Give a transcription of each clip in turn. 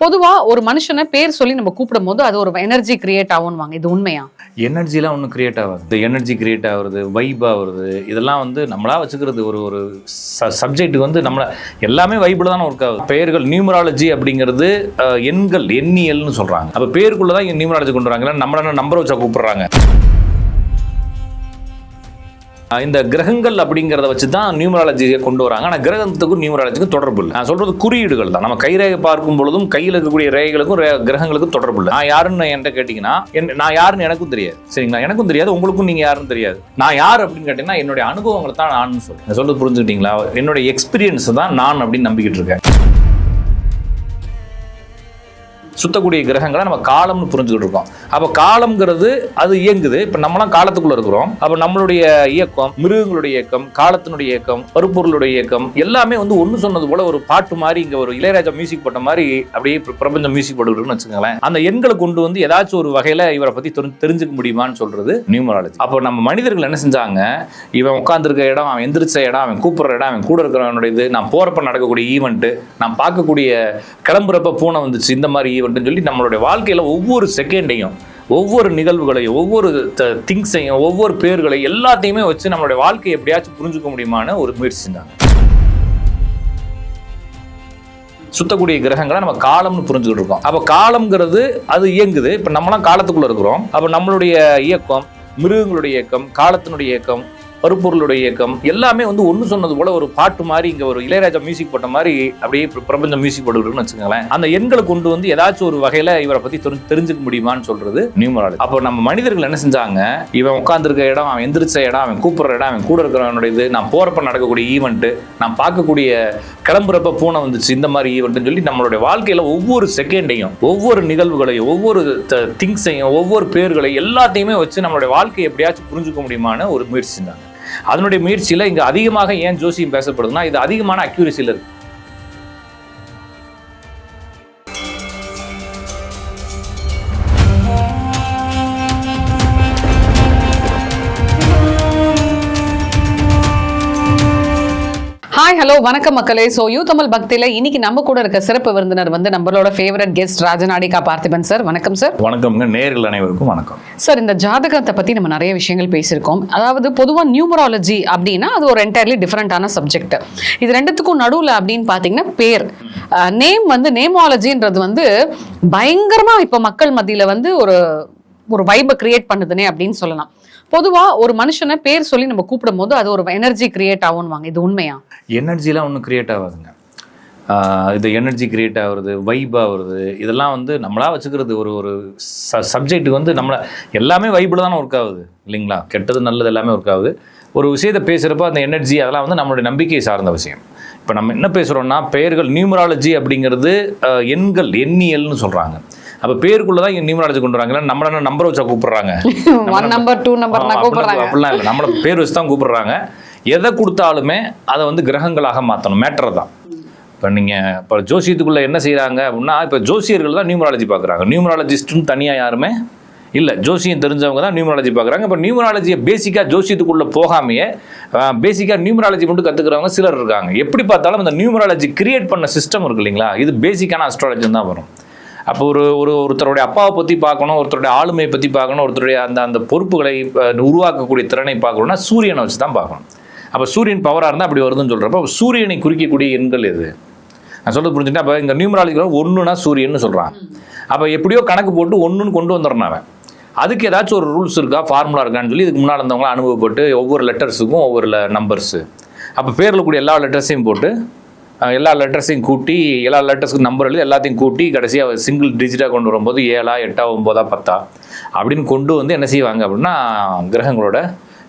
பொதுவா ஒரு மனுஷனை பேர் சொல்லி நம்ம கூப்பிடும் போது அது ஒரு எனர்ஜி கிரியேட் ஆகும்வாங்க இது உண்மையா? எனர்ஜிலாம் ஒன்றும் கிரியேட் ஆகாது. எனர்ஜி கிரியேட் ஆகுறது வைப் ஆகுறது இதெல்லாம் வந்து நம்மளா வச்சுக்கிறது ஒரு ஒரு சப்ஜெக்ட்டுக்கு வந்து நம்மள எல்லாமே வைப்பில் தானே ஒர்க் ஆகுது. பெயர்கள் நியூமராலஜி அப்படிங்கிறது எண்கள் எண்ணியல்னு சொல்கிறாங்க அப்போ பேருக்குள்ளே தான் இங்கே நியூமராலஜி கொண்டு வராங்க இல்ல நம்மள நம்பரை வச்சா கூப்பிடுறாங்க? இந்த கிரகங்கள் அப்படிங்கிறத வச்சு தான் நியூமராலஜியை கொண்டு வராங்க. ஆனால் கிரகத்துக்கும் நியூமராலஜிக்கும் தொடர்பு இல்லை. நான் சொல்றது குறியீடுகள் தான். நம்ம கைரேகை பார்க்கும் பொழுதும் கையில் இருக்கக்கூடிய ரேகைகளுக்கும் ரே- கிரகங்களுக்கும் தொடர்பு இல்லை. நான் யாருன்னு என்கிட்ட கேட்டிங்கன்னா என் நான் யாருன்னு எனக்கும் தெரியாது. சரிங்களா? எனக்கும் தெரியாது உங்களுக்கும் நீங்கள் யாருன்னு தெரியாது. நான் யார் அப்படின்னு கேட்டிங்கன்னா என்னுடைய அனுபவங்களை தான் நான் சொல்றேன். சொல்றது புரிஞ்சுக்கிட்டீங்களா? என்னுடைய எக்ஸ்பீரியன்ஸ் தான் நான் அப்படின்னு நம்பிக்கிட்டு இருக்கேன். சுத்தக்கூடிய கிரகங்களை நம்ம காலம்னு புரிஞ்சுக்கிட்டு இருக்கோம் அப்போ காலம்ங்கிறது அது இயங்குது. இப்போ நம்மளாம் காலத்துக்குள்ளே இருக்கிறோம். அப்போ நம்மளுடைய இயக்கம் மிருகங்களுடைய இயக்கம் காலத்தினுடைய இயக்கம் பருப்பொருளுடைய இயக்கம் எல்லாமே வந்து ஒன்று சொன்னது போல ஒரு பாட்டு மாதிரி இங்கே ஒரு இளையராஜா மியூசிக் போட்ட மாதிரி அப்படியே பிரபஞ்சம் மியூசிக் போட்டுருக்குன்னு வச்சுக்கோங்களேன். அந்த எண்களை கொண்டு வந்து ஏதாச்சும் ஒரு வகையில் இவரை பற்றி தெரிஞ்சுக்க முடியுமான்னு சொல்கிறது நியூமராலஜி. அப்போ நம்ம மனிதர்கள் என்ன செஞ்சாங்க? இவன் உட்காந்துருக்க இடம் அவன் எந்திரிச்ச இடம் அவன் கூப்பிட்ற இடம் அவன் கூட இருக்கிறவனுடைய இது நான் போகிறப்ப நடக்கக்கூடிய ஈவெண்ட்டு நான் பார்க்கக்கூடிய கிளம்புறப்ப பூனை வந்துச்சு இந்த மாதிரி ஈவெண்ட் ஈவெண்ட்னு சொல்லி நம்மளுடைய வாழ்க்கையில் ஒவ்வொரு செகண்டையும் ஒவ்வொரு நிகழ்வுகளையும் ஒவ்வொரு திங்ஸையும் ஒவ்வொரு பேர்களையும் எல்லாத்தையுமே வச்சு நம்மளுடைய வாழ்க்கையை எப்படியாச்சும் புரிஞ்சுக்க முடியுமான ஒரு முயற்சி தான். சுத்தக்கூடிய கிரகங்களை நம்ம காலம்னு புரிஞ்சுக்கிட்டு இருக்கோம். அப்போ காலம்ங்கிறது அது இயங்குது. இப்போ நம்மளாம் காலத்துக்குள்ள இருக்கிறோம். அப்போ நம்மளுடைய இயக்கம் மிருகங்களுடைய இயக்கம் காலத்தினுடைய இயக்கம் பருப்பொருளுடைய இயக்கம் எல்லாமே வந்து ஒன்று சொன்னது போல ஒரு பாட்டு மாதிரி இங்கே ஒரு இளையராஜா மியூசிக் போட்ட மாதிரி அப்படியே பிரபஞ்சம் மியூசிக் போட்டுருக்குன்னு வச்சுக்கோங்களேன். அந்த எண்களை கொண்டு வந்து ஏதாச்சும் ஒரு வகையில் இவரை பற்றி தெரிஞ்சுக்க முடியுமான்னு சொல்றது நியூமராலஜி. அப்போ நம்ம மனிதர்கள் என்ன செஞ்சாங்க? இவன் உட்காந்துருக்க இடம் அவன் எந்திரிச்ச இடம் அவன் கூப்பிட்ற இடம் அவன் கூட இருக்கிறவனுடைய இது நான் போகிறப்ப நடக்கக்கூடிய ஈவெண்ட்டு நான் பார்க்கக்கூடிய கிளம்புறப்ப பூனை வந்துச்சு இந்த மாதிரி ஈவெண்ட்னு சொல்லி நம்மளுடைய வாழ்க்கையில் ஒவ்வொரு செகண்டையும் ஒவ்வொரு நிகழ்வுகளையும் ஒவ்வொரு திங்ஸையும் ஒவ்வொரு பேர்களையும் எல்லாத்தையுமே வச்சு நம்மளுடைய வாழ்க்கையை எப்படியாச்சும் புரிஞ்சுக்க முடியுமான்னு ஒரு முயற்சி செஞ்சாங்க. அதனுடைய முயற்சியில் இங்கே அதிகமாக ஏன் ஜோசியம் பேசப்படுதுன்னா இது அதிகமான அக்யூரசியில் இருக்குது ஹலோ வணக்கம் மக்களே. ஸோ யூ தமிழ் பக்தியில இன்னைக்கு நம்ம கூட இருக்க சிறப்பு விருந்தினர் வந்து நம்மளோட ஃபேவரட் கெஸ்ட் ராஜநாடிகா பார்த்திபன் சார் வணக்கம் சார் வணக்கம்ங்க. நேர்கள் அனைவருக்கும் வணக்கம். சார் இந்த ஜாதகத்தை பத்தி நம்ம நிறைய விஷயங்கள் பேசியிருக்கோம். அதாவது பொதுவா நியூமராலஜி அப்படின்னா அது ஒரு என்டையர்லி டிஃப்ரெண்டான சப்ஜெக்ட் இது ரெண்டுத்துக்கும் நடுவுல அப்படின்னு பாத்தீங்கன்னா பேர். நேம் வந்து நேமாலஜின்றது வந்து பயங்கரமா இப்ப மக்கள் மத்தியில வந்து ஒரு ஒரு வைபை கிரியேட் பண்ணுதுனே அப்படின்னு சொல்லலாம். பொதுவா ஒரு மனுஷனை பேர் சொல்லி நம்ம கூப்பிடும் போது அது ஒரு எனர்ஜி கிரியேட் ஆகும்வாங்க இது உண்மையா? எனர்ஜிலாம் ஒன்றும் கிரியேட் ஆகாதுங்க. இது எனர்ஜி கிரியேட் ஆகுறது வைப் ஆகுறது இதெல்லாம் வந்து நம்மளா வச்சுக்கிறது ஒரு ஒரு சப்ஜெக்ட்டுக்கு வந்து நம்மளை எல்லாமே வைப்பில் தானே ஒர்க் ஆகுது இல்லைங்களா? கெட்டது நல்லது எல்லாமே ஒர்க் ஆகுது. ஒரு விஷயத்தை பேசுகிறப்ப அந்த எனர்ஜி அதெல்லாம் வந்து நம்மளுடைய நம்பிக்கை சார்ந்த விஷயம். இப்போ நம்ம என்ன பேசுகிறோம்னா பெயர்கள் நியூமராலஜி அப்படிங்கிறது எண்கள் எண்ணியல்னு சொல்கிறாங்க அப்போ பேருக்குள்ளே தான் இங்கே நியூமராலஜி கொண்டு வராங்க. இல்ல நம்மள நம்பரை வச்சா கூப்பிடுறாங்க? ஒன் நம்பர் டூ நம்பர் கூப்பிடுறாங்க. அப்படிலாம் இல்லை. நம்மளை பேர் வச்சு தான் கூப்பிடுறாங்க. எதை கொடுத்தாலுமே அதை வந்து கிரகங்களாக மாற்றணும் மேட்டர் தான். இப்போ நீங்கள் இப்போ ஜோசியத்துக்குள்ளே என்ன செய்கிறாங்க அப்படின்னா இப்போ ஜோசியர்கள் தான் நியூமராலஜி பார்க்குறாங்க நியூமராலஜிஸ்ட்னு தனியாக யாருமே இல்லை. ஜோசியம் தெரிஞ்சவங்க தான் நியூமராலஜி பார்க்குறாங்க இப்போ நியூமராலஜியை பேசிக்காக ஜோசியத்துக்குள்ளே போகாமையே பேசிக்காக நியூமராலஜி மட்டும் கற்றுக்கிறவங்க சிலர் இருக்காங்க. எப்படி பார்த்தாலும் இந்த நியூமராலஜி கிரியேட் பண்ண சிஸ்டம் இருக்கு இல்லைங்களா? இது பேசிக்கான அஸ்ட்ராலஜி தான் வரும். அப்போ ஒரு ஒரு ஒருத்தருடைய அப்பாவை பற்றி பார்க்கணும் ஒருத்தருடைய ஆளுமையை பற்றி பார்க்கணும் ஒருத்தருடைய அந்த அந்த பொறுப்புகளை உருவாக்கக்கூடிய திறனை பார்க்கணும்னா சூரியனை வச்சு தான் பார்க்கணும். அப்போ சூரியன் பவராக இருந்தால் அப்படி வருதுன்னு சொல்கிறப்ப சூரியனை குறிக்கக்கூடிய எண்கள் எது? நான் சொல்ல புரிஞ்சுட்டா அப்போ இந்த நியூமராலஜி ஒன்றுனா சூரியன்னு சொல்கிறான் அப்போ எப்படியோ கணக்கு போட்டு ஒன்றுன்னு கொண்டு வந்துடுறேன் அவன். அதுக்கு ஏதாச்சும் ஒரு ரூல்ஸ் இருக்கா ஃபார்முலா இருக்கான்னு சொல்லி இதுக்கு முன்னால் இருந்தவங்களாம் அனுபவப்பட்டு ஒவ்வொரு லெட்டர்ஸுக்கும் ஒவ்வொரு நம்பர்ஸு அப்போ பேரில் கூடிய எல்லா லெட்டர்ஸையும் போட்டு எல்லா லெட்டர்ஸையும் கூட்டி எல்லா லெட்டர்ஸ்க்கு நம்பர் எழுதி எல்லாத்தையும் கூட்டி கடைசியாக சிங்கிள் டிஜிட்டாக கொண்டு வரும்போது ஏழா எட்டா ஒம்போதா பத்தா அப்படின்னு கொண்டு வந்து என்ன செய்வாங்க அப்படின்னா கிரகங்களோட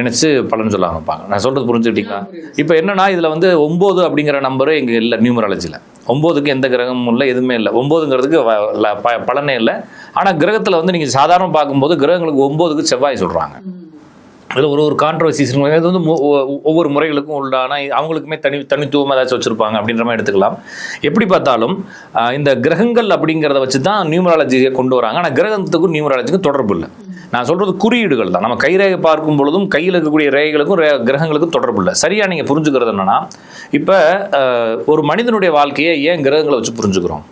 இணைச்சு பலன் சொல்ல ஆரம்பிப்பாங்க. நான் சொல்றது புரிஞ்சுக்கிட்டீங்களா? இப்போ என்னன்னா இதில் வந்து ஒம்பது அப்படிங்கிற நம்பரு இங்கே இல்லை நியூமராலஜியில் ஒம்போதுக்கு எந்த கிரகமும் இல்லை எதுவுமே இல்லை. ஒம்போதுங்கிறதுக்கு பலனே இல்லை. ஆனால் கிரகத்தில் வந்து நீங்கள் சாதாரண பார்க்கும்போது கிரகங்களுக்கு ஒம்போதுக்கு செவ்வாய் சொல்கிறாங்க அதில் ஒரு ஒரு கான்ட்ரவர்சிஸ் இது வந்து ஒவ்வொரு முறைகளுக்கும் உண்டான அவங்களுக்குமே தனி தனித்துவமாக ஏதாச்சும் வச்சுருப்பாங்க அப்படின்ற மாதிரி எடுத்துக்கலாம். எப்படி பார்த்தாலும் இந்த கிரகங்கள் அப்படிங்கிறத வச்சு தான் நியூமராலஜியை கொண்டு வராங்க. ஆனால் கிரகத்துக்கும் நியூமராலஜிக்கும் தொடர்பு இல்லை. நான் சொல்கிறது குறியீடுகள் தான். நம்ம கைரேகை பார்க்கும் பொழுதும் கையில் இருக்கக்கூடிய ரேகைகளுக்கும் ரே- கிரகங்களுக்கும் தொடர்பு இல்லை. சரியாக நீங்கள் புரிஞ்சுக்கிறது என்னென்னா இப்போ ஒரு மனிதனுடைய வாழ்க்கையை ஏன் கிரகங்களை வச்சு புரிஞ்சுக்கிறோம்?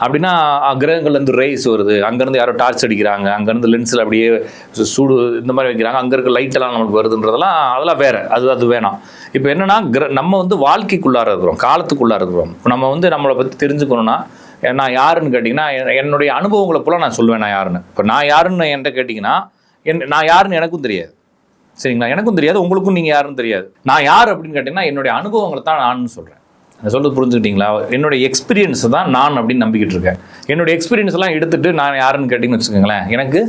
அப்படின்னா கிரகங்கள்லேருந்து ரேஸ் வருது. அங்கேருந்து யாரோ டார்ச் அடிக்கிறாங்க. அங்கேருந்து லென்ஸில் அப்படியே சூடு இந்த மாதிரி வைக்கிறாங்க. அங்கே இருக்க லைட்டெல்லாம் நமக்கு வருதுன்றதெல்லாம் அதெல்லாம் வேறு. அது அது வேணாம். இப்போ என்னென்னா கிர நம்ம வந்து வாழ்க்கைக்குள்ளார இருக்கிறோம். காலத்துக்குள்ளார இருக்கிறோம். நம்ம வந்து நம்மளை பற்றி தெரிஞ்சுக்கணும்னா நான் யாருன்னு கேட்டிங்கன்னா என்- என்னுடைய அனுபவங்களை போல நான் சொல்லுவேன் நான் யாருன்னு. இப்போ நான் யாருன்னு என்கிட்ட கேட்டிங்கன்னா என் நான் யாருன்னு எனக்கும் தெரியாது. சரிங்களா? எனக்கும் தெரியாது உங்களுக்கும் நீங்கள் யாருன்னு தெரியாது. நான் யார் அப்படின்னு கேட்டிங்கன்னா என்னுடைய அனுபவங்களை தான் நான் சொல்கிறேன் நான் சொல்றது புரிஞ்சுக்கிட்டீங்களா? என்னுடைய எக்ஸ்பீரியன்ஸ் தான் நான் அப்படின்னு நம்பிக்கிட்டு இருக்கேன். என்னுடைய எக்ஸ்பீரியன்ஸ் எல்லாம் நான் யாருன்னு கேட்டிங்கன்னு வச்சுக்கோங்களேன். எனக்கு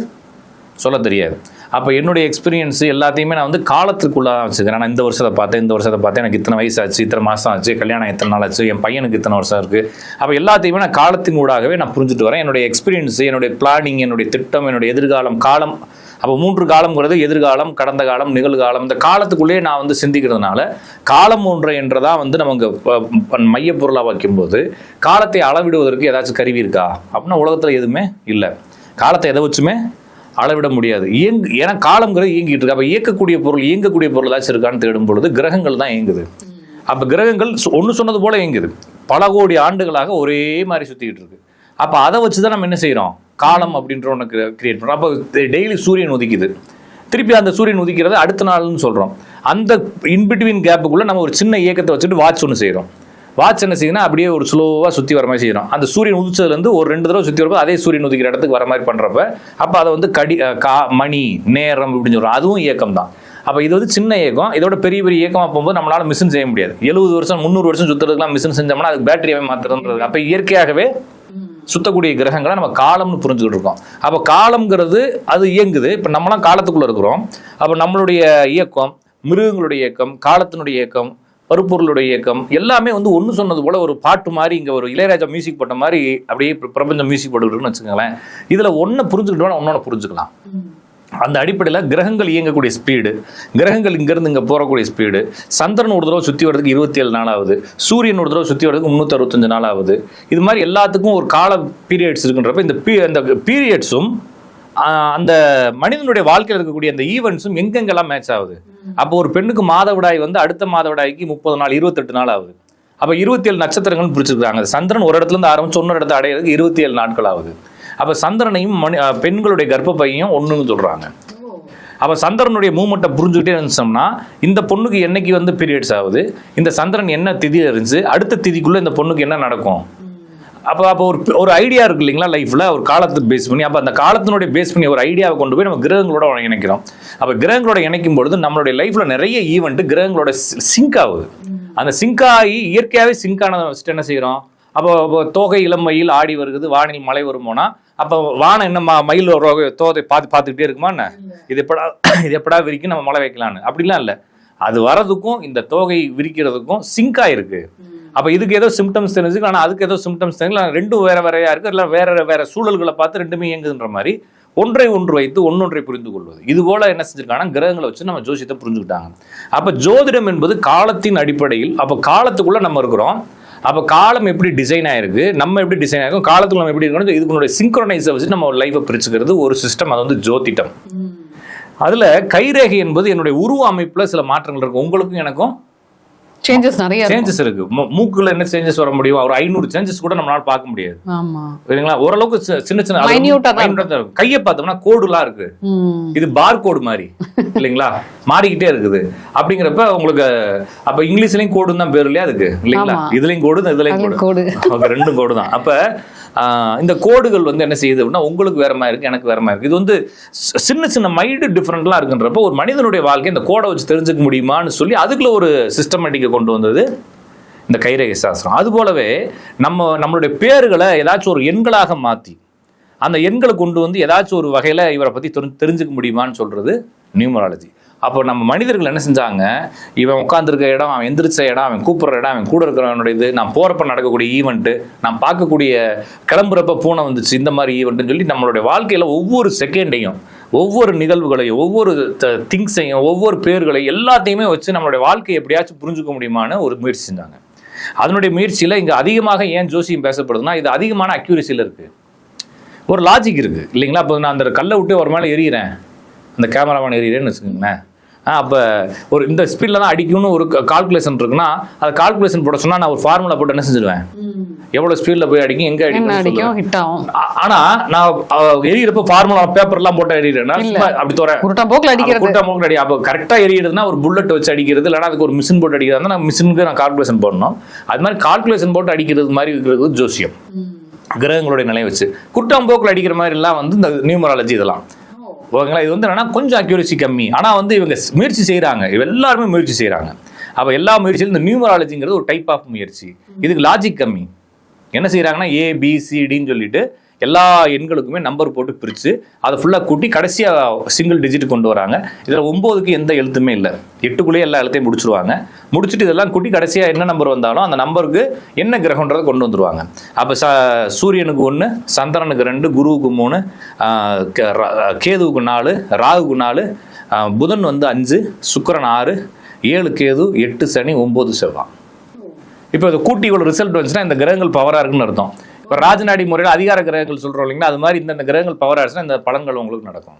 சொல்ல தெரியாது. அப்போ என்னுடைய எக்ஸ்பீரியன்ஸ் எல்லாத்தையுமே நான் வந்து காலத்துக்குள்ள தான் வச்சுக்கிறேன். நான் இந்த வருஷத்தை பார்த்தேன் இந்த வருஷத்தை பார்த்தேன். எனக்கு இத்தனை வயசு ஆச்சு இத்தனை மாதம் ஆச்சு கல்யாணம் எத்தனை நாள் ஆச்சு என் பையனுக்கு இத்தனை வருஷம் இருக்குது அப்போ எல்லாத்தையுமே நான் காலத்தின் ஊடாகவே நான் புரிஞ்சுட்டு வரேன். என்னுடைய எக்ஸ்பீரியன்ஸ் என்னுடைய பிளானிங் என்னுடைய திட்டம் என்னுடைய எதிர்காலம் காலம் அப்போ மூன்று காலம்ங்கிறது எதிர்காலம் கடந்த காலம் நிகழ்காலம். இந்த காலத்துக்குள்ளேயே நான் வந்து சிந்திக்கிறதுனால காலம் ஒன்று என்றதா வந்து நமக்கு மையப்பொருளாக வைக்கும்போது காலத்தை அளவிடுவதற்கு ஏதாச்சும் கருவி இருக்கா? அப்படின்னா உலகத்தில் எதுவுமே இல்லை. காலத்தை எதை வச்சுமே அளவிட முடியாது. இயங்கு ஏன்னா காலம்ங்கிறது இயங்கிட்டு இருக்கு. அப்போ இயக்கக்கூடிய பொருள் இயங்கக்கூடிய பொருள் ஏதாச்சும் இருக்கான்னு தேடும் பொழுது கிரகங்கள் தான் இயங்குது. அப்போ கிரகங்கள் ஒன்று சொன்னது போல இயங்குது. பல கோடி ஆண்டுகளாக ஒரே மாதிரி சுற்றிக்கிட்டு இருக்கு. அப்போ அதை வச்சு தான் நம்ம என்ன செய்கிறோம் காலம் அப்படின்ற ஒன்று கிரியேட் பண்ணுறோம் அப்போ டெய்லி சூரியன் உதிக்குது. திருப்பி அந்த சூரியன் உதிக்கிறது அடுத்த நாள்னு சொல்கிறோம் அந்த இன்பிட்வீன் கேப்புக்குள்ளே நம்ம ஒரு சின்ன இயக்கத்தை வச்சுட்டு வாட்ச் ஒன்று செய்கிறோம் வாட்ச் என்ன செய்யுதுன்னா அப்படியே ஒரு ஸ்லோவாக சுற்றி வர மாதிரி செய்கிறோம் அந்த சூரியன் உதிச்சதுலேருந்து ஒரு ரெண்டு தடவை சுற்றி வரப்போ அதே சூரியன் உதிக்கிற இடத்துக்கு வர மாதிரி பண்ணுறப்ப அப்போ அதை வந்து கடி கா மணி நேரம் அப்படின்னு சொல்கிறோம் அதுவும் இயக்கம் தான். அப்போ இது வந்து சின்ன இயக்கம். இதோட பெரிய பெரிய இயக்கமாக போகும்போது நம்மளால் மிஷின் செய்ய முடியாது. எழுபது வருஷம் முந்நூறு வருஷம் சுற்றுறதுக்குலாம் மிஷின் செஞ்சோம்னா அதுக்கு பேட்டரியாகவே மாற்றுறதுன்றது அப்போ இயற்கையாகவே சுத்தக்கூடிய கிரகங்களை நம்ம காலம்னு புரிஞ்சுக்கிட்டு இருக்கோம். அப்போ காலம்ங்கிறது அது இயங்குது. இப்போ நம்மளாம் காலத்துக்குள்ள இருக்கிறோம். அப்போ நம்மளுடைய இயக்கம் மிருகங்களுடைய இயக்கம் காலத்தினுடைய இயக்கம் பருப்பொருளுடைய இயக்கம் எல்லாமே வந்து ஒன்று சொன்னது போல ஒரு பாட்டு மாதிரி இங்கே ஒரு இளையராஜா மியூசிக் போட்ட மாதிரி அப்படியே பிரபஞ்சம் மியூசிக் போட்டுருக்குன்னு வச்சுக்கோங்களேன். இதில் ஒன்றை புரிஞ்சுக்கிட்டோம்னா இன்னொன்று புரிஞ்சுக்கலாம். அந்த அடிப்படையில் கிரகங்கள் இயங்கக்கூடிய ஸ்பீடு கிரகங்கள் இங்கேருந்து இங்கே போகக்கூடிய ஸ்பீடு சந்திரன் ஒரு தடவை சுற்றி வரதுக்கு இருபத்தி ஏழு நாள் ஆகுது சூரியன் ஒரு தடவை சுற்றி வரதுக்கு முந்நூற்றி அறுபத்தஞ்சு நாள் ஆகுது இது மாதிரி எல்லாத்துக்கும் ஒரு கால பீரியட்ஸ் இருக்குன்றப்ப இந்த பீ அந்த பீரியட்ஸும் அந்த மனிதனுடைய வாழ்க்கையில் இருக்கக்கூடிய அந்த ஈவெண்ட்ஸும் எங்கெங்கெல்லாம் மேட்ச் ஆகுது? அப்போ ஒரு பெண்ணுக்கு மாதவிடாய் வந்து அடுத்த மாதவிடாய்க்கு முப்பது நாள் இருபத்தெட்டு நாள் ஆகுது அப்போ இருபத்தி ஏழு நட்சத்திரங்கள்னு பிடிச்சிருக்காங்க சந்திரன் ஒரு இடத்துல இருந்து ஆரம்பிச்சு இன்னொரு இடத்த அடையிறதுக்கு இருபத்தி ஏழு நாட்கள் ஆகுது அப்போ சந்திரனையும் மணி பெண்களுடைய கர்ப்பப்பையும் ஒன்றுன்னு சொல்கிறாங்க அப்போ சந்திரனுடைய மூமெண்ட்டை புரிஞ்சுக்கிட்டே இருந்துச்சோம்னா இந்த பொண்ணுக்கு என்னைக்கு வந்து பீரியட்ஸ் ஆகுது? இந்த சந்திரன் என்ன திதியில் இருந்துச்சு? அடுத்த திதிக்குள்ளே இந்த பொண்ணுக்கு என்ன நடக்கும்? அப்போ அப்போ ஒரு ஒரு ஐடியா இருக்கு இல்லைங்களா லைஃப்பில் ஒரு காலத்தை பேஸ் பண்ணி அப்போ அந்த காலத்தினுடைய பேஸ் பண்ணி ஒரு ஐடியாவை கொண்டு போய் நம்ம கிரகங்களோட இணைக்கிறோம். அப்போ கிரகங்களோட இணைக்கும் பொழுது நம்மளுடைய லைஃப்பில் நிறைய ஈவெண்ட் கிரகங்களோட சிங்க் ஆகுது. அந்த சிங்க் ஆகி இயற்கையாகவே சிங்க் ஆனதை வச்சுட்டு என்ன செய்கிறோம் அப்போ அப்போ தோகை இளம் ஆடி வருகிறது வானில் மழை வருமோனா அப்போ வானம் என்ன மயில் ரோக தோகை பார்த்து பார்த்துக்கிட்டே இருக்குமா என்ன? இது எப்படா இது எப்படா விரிக்கும் நம்ம மழை வைக்கலான்னு அப்படிலாம் இல்லை. அது வரதுக்கும் இந்த தோகை விரிக்கிறதுக்கும் சிங்க் ஆயிருக்கு. அப்போ இதுக்கு ஏதோ சிம்டம்ஸ் தெரிஞ்சுக்கு ஆனால் அதுக்கு ஏதோ சிம்டம்ஸ் தெரியல ரெண்டும் வேற வேறையா இருக்கு இல்லை வேற வேற சூழல்களை பார்த்து ரெண்டுமே இயங்குதுன்ற மாதிரி ஒன்றை ஒன்று வைத்து ஒன்னொன்றை புரிந்து கொள்வது. இது போல என்ன செஞ்சிருக்காங்கன்னா கிரகங்களை வச்சு நம்ம ஜோசியத்தை புரிஞ்சுக்கிட்டாங்க. அப்போ ஜோதிடம் என்பது காலத்தின் அடிப்படையில் அப்போ காலத்துக்குள்ள நம்ம இருக்கிறோம். அப்போ காலம் எப்படி டிசைன் ஆயிருக்கு நம்ம எப்படி டிசைன் ஆயிருக்கும் காலத்துல நம்ம எப்படி இருக்கணும் இதுக்குடைய சிங்க்ரோனைஸை வச்சு நம்ம லைஃப்பை பிரிச்சுக்கிறது ஒரு சிஸ்டம் அது வந்து ஜோதிடம் அதுல கைரேகை என்பது என்னுடைய உருவ அமைப்புல சில மாற்றங்கள் இருக்கு. உங்களுக்கும் எனக்கும் சேஞ்சஸ் நிறைய. சேஞ்சஸ் இருக்கு. மூக்குல என்ன சேஞ்சஸ் வர முடியும் ஒரு ஐநூறு சேஞ்சஸ் கூட நம்மளால பார்க்க முடியாது. ஆமா. சரிங்களா? ஓரளவுக்கு சின்ன சின்ன தான் இருக்கும். கையை பார்த்தோம்னா கோடுலாம் இருக்கு. இது பார் கோடு மாதிரி. இல்லைங்களா? மாறிக்கிட்டே இருக்குது. அப்படிங்கிறப்ப உங்களுக்கு அப்ப இங்கிலீஷ்லயும் கோடுன்னு தான் பேர் இல்லையா அதுக்கு? இல்லைங்களா. இதுலயும் கோடு இதுலயும் கோடு ரெண்டும் கோடு தான். அப்ப இந்த கோடுகள் வந்து என்ன செய்யுது அப்படின்னா உங்களுக்கு வேற மாதிரி இருக்கு எனக்கு வேற மாதிரி இருக்கு. இது வந்து சின்ன சின்ன மைல்டு டிஃப்ரெண்ட்லாம் இருக்குன்றப்ப ஒரு மனிதனுடைய வாழ்க்கை இந்த கோடை வச்சு தெரிஞ்சுக்க முடியுமான்னு சொல்லி அதுக்குள்ள ஒரு சிஸ்டமேட்டிக்கை கொண்டு வந்தது இந்த கைரேகை சாஸ்திரம். அது போலவே நம்ம நம்மளுடைய பேர்களை ஏதாச்சும் ஒரு எண்களாக மாற்றி அந்த எண்களை கொண்டு வந்து ஏதாச்சும் ஒரு வகையில் இவரை பற்றி தெரிஞ்சுக்க முடியுமான்னு சொல்கிறது நியூமராலஜி. அப்போ நம்ம மனிதர்கள் என்ன செஞ்சாங்க? இவன் உட்காந்துருக்க இடம் அவன் எந்திரிச்ச இடம் அவன் கூப்பிட்ற இடம் அவன் கூட இருக்கிறவனுடைய இது நான் போகிறப்ப நடக்கக்கூடிய ஈவெண்ட்டு நான் பார்க்கக்கூடிய கிளம்புறப்ப பூனை வந்துச்சு இந்த மாதிரி ஈவெண்ட்டுன்னு சொல்லி நம்மளுடைய வாழ்க்கையில் ஒவ்வொரு செகண்டையும் ஒவ்வொரு நிகழ்வுகளையும் ஒவ்வொரு திங்ஸையும் ஒவ்வொரு பேர்களையும் எல்லாத்தையுமே வச்சு நம்மளுடைய வாழ்க்கையை எப்படியாச்சும் புரிஞ்சுக்க முடியுமான்னு ஒரு முயற்சி செஞ்சாங்க. அதனுடைய முயற்சியில் இங்கே அதிகமாக ஏன் ஜோசியம் பேசப்படுதுன்னா இது அதிகமான அக்யூரசியில் இருக்குது ஒரு லாஜிக் இருக்குது இல்லைங்களா? அப்போ நான் அந்த கல்லை விட்டு ஒரு மேலே எரியிறேன் அந்த கேமராமேன் எறிகிறேன்னு வச்சுக்கோங்களேன். அப்போ ஒரு இந்த ஸ்பீடில் தான் அடிக்கும்னு ஒரு கால்குலேஷன் இருக்குன்னா அதை கால்குலேஷன் போட சொன்னால் நான் ஒரு ஃபார்முலா போட்டு என்ன செஞ்சிடுவேன் எவ்வளவு ஸ்பீட்ல போய் அடிக்கும் எங்க அடிக்கும் ஹிட் ஆகும். ஆ- ஆனா நான் எரியறப்ப ஃபார்முலா பேப்பர் எல்லாம் போட்டு இல்ல. அப்படி தோறேன். உருட்டம் போக்குல அடிக்கிறது. கூட்டம் மூக்கு அடி அப்போ கரெக்டாக எரியிறதுனா ஒரு புல்லட் வச்சு அடிக்கிறது இல்லைனா அதுக்கு ஒரு மிஷின் போட்டு அடிக்கிறதா நான் மிஷினுக்கு நான் கால்குலேஷன் போடணும். அது மாதிரி கால்குலேஷன் போட்டு அடிக்கிறது மாதிரி இருக்கிறது ஜோசியம். கிரகங்களுடைய நிலையை வச்சு. குட்டம் போக்கில் அடிக்கிற மாதிரி எல்லாம் வந்து இந்த நியூமராலஜி இதெல்லாம். ஓகேங்களா இது வந்து என்னன்னா கொஞ்சம் அக்யூரசி கம்மி. ஆனால் வந்து இவங்க முயற்சி செய்கிறாங்க எல்லாருமே முயற்சி செய்கிறாங்க அப்போ எல்லா முயற்சியிலும் இந்த நியூமராலஜிங்கிறது ஒரு டைப் ஆஃப் முயற்சி. இதுக்கு லாஜிக் கம்மி. என்ன செய்கிறாங்கன்னா ஏ பி சொல்லிட்டு எல்லா எண்களுக்குமே நம்பர் போட்டு பிரித்து அதை ஃபுல்லாக கூட்டி கடைசியாக சிங்கிள் டிஜிட் கொண்டு வராங்க. இதில் ஒம்போதுக்கு எந்த எழுத்துமே இல்லை. எட்டுக்குள்ளேயே எல்லா எழுத்தையும் முடிச்சிருவாங்க. முடிச்சுட்டு இதெல்லாம் கூட்டி கடைசியாக என்ன நம்பர் வந்தாலும் அந்த நம்பருக்கு என்ன கிரகன்றதை கொண்டு வந்துருவாங்க. அப்போ ச சூரியனுக்கு ஒன்று சந்திரனுக்கு ரெண்டு குருவுக்கு மூணு கேதுவுக்கு நாலு ராகுக்கு நாலு புதன் வந்து அஞ்சு சுக்கரன் ஆறு ஏழு கேது எட்டு சனி ஒம்பது செவ்வாய். இப்போ இதை கூட்டி இவ்வளோ ரிசல்ட் வந்துச்சுன்னா இந்த கிரகங்கள் பவராக இருக்குன்னு அர்த்தம். இப்போ ராஜநாடி முறையில் அதிகார கிரகங்கள் சொல்கிறோம் இல்லைங்களா? அது மாதிரி இந்த கிரகங்கள் பவர் ஆச்சுன்னா இந்த பலன்கள் உங்களுக்கு நடக்கும்.